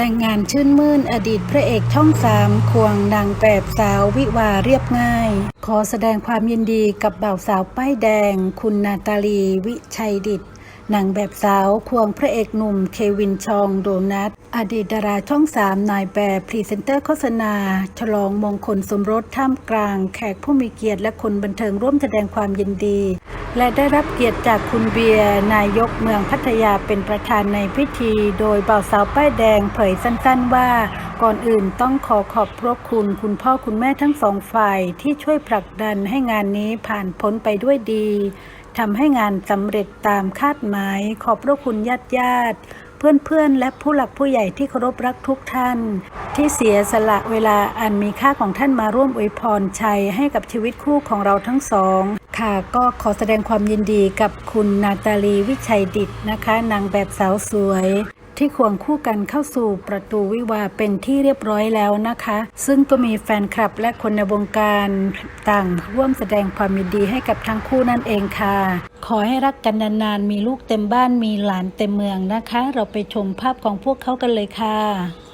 แต่งงานชื่นมื่นอดีตพระเอกช่องสามควงนางแบบสาววิวาเรียบง่าย ขอแสดงความยินดีกับบ่าวสาวป้ายแดง คุณนาตาลีวิชัยดิตนางแบบสาวควงพระเอกหนุ่มเควินชองโดนัทอดีตดาราช่องสามนายแบบพรีเซนเตอร์โฆษณา ฉลองมงคลสมรสท่ามกลาง แขกผู้มีเกียรติและคนบันเทิงร่วมแสดงความยินดี และได้รับเกียรติจากคุณเบียร์นายกเมืองพัทยาเป็นประธานในพิธี โดยบ่าวสาวป้ายแดงเผยสั้นๆว่า ก่อนอื่นต้องขอขอบพระคุณ คุณพ่อคุณแม่ทั้งสองฝ่ายที่ช่วยผลักดันให้งานนี้ผ่านพ้นไปด้วยดีทำให้งานสำเร็จตามคาดหมาย ขอบพระคุณญาติญาติๆเพื่อนๆ และผู้หลักผู้ใหญ่ที่เคารพรักทุกท่าน ที่เสียสละเวลาอันมีค่าของท่านมาร่วมอวยพรชัยให้กับชีวิตคู่ของเราทั้งสอง ค่ะก็ขอแสดงความยินดีกับคุณนาตาลีวิชัยดิตนะคะ นางแบบสาวสวย ที่ควงคู่กันเข้าสู่ประตูวิวาเป็นที่เรียบร้อยแล้วนะคะ ซึ่งก็มีแฟนคลับและคนในวงการต่างร่วมแสดงความยินดีให้กับทั้งคู่นั่นเองค่ะ ขอให้รักกันนานๆ มีลูกเต็มบ้านมีหลานเต็มเมืองนะคะ เราไปชมภาพของพวกเขากันเลยค่ะ